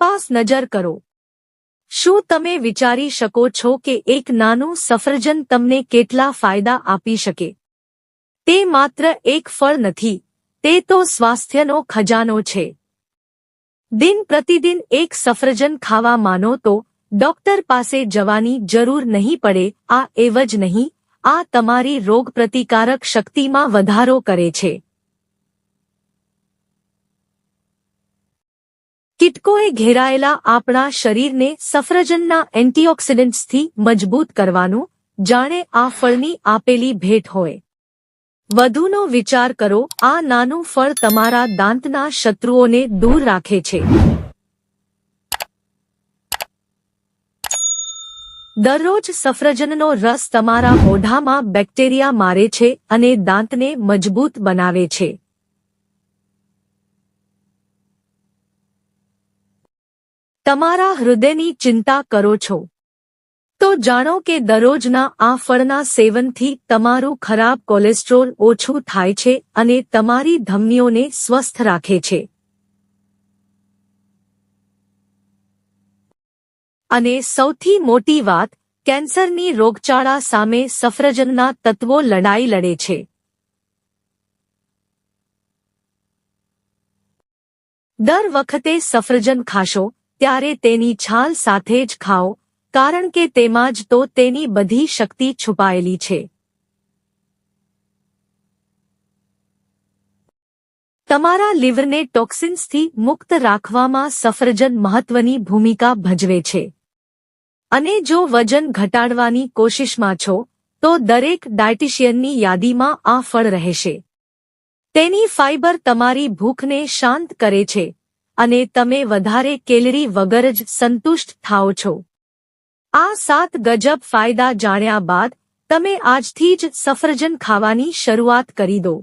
આસપાસ નજર કરો. શું તમે વિચારી શકો છો કે એક નાનું સફરજન તમને કેટલા ફાયદા આપી શકે? તે માત્ર એક ફળ નથી, તે તો સ્વાસ્થ્યનો ખજાનો છે. દિન પ્રતિદિન એક સફરજન ખાવા માનો તો, ડોક્ટર પાસે જવાની જરૂર નહીં પડે, આ એવ જ નહીં, આ તમારી રોગપ્રતિકારક શક્તિમાં વધારો કરે છે. કીટકોએ ઘેરાયેલા આપણા શરીરને સફરજનના એન્ટીઓક્સિડન્ટ્સથી મજબૂત કરવાનું, જાણે આ ફળની આપેલી ભેટ હોય. વધુનો વિચાર કરો, આ નાનું ફળ તમારા દાંતના શત્રુઓને દૂર રાખે છે. દરરોજ સફરજનનો રસ તમારા મોઢામાં બેક્ટેરિયા મારે છે અને દાંતને મજબૂત બનાવે છે. તમારા હૃદયની ચિંતા કરો છો. તો જાણો કે દરરોજના આ ફળના સેવનથી તમારું ખરાબ કોલેસ્ટ્રોલ ઓછું થાય છે અને તમારી ધમનીઓને સ્વસ્થ રાખે છે. અને સૌથી મોટી વાત, કેન્સરની રોગચાળા સામે સફરજનના તત્વો લડાઈ લડે છે. દર વખતે સફરજન ખાશો ત્યારે તેની છાલ સાથે જ ખાઓ, કારણ કે તેમાં જ તો તેની બધી શક્તિ છુપાયેલી છે. તમારા લીવરને ટોક્સિન્સથી મુક્ત રાખવામાં સફરજન મહત્વની ભૂમિકા ભજવે છે. અને જો વજન ઘટાડવાની કોશિશમાં છો, તો દરેક ડાયટિશિયનની યાદીમાં આ ફળ રહેશે. તેની ફાઇબર તમારી ભૂખને શાંત કરે છે. અને તમે વધારે કેલરી વગર જ સંતુષ્ટ થાઓ છો. આ સાત ગજબ ફાયદા જાણ્યા બાદ, તમે આજથી જ સફરજન ખાવાની શરૂઆત કરી દો.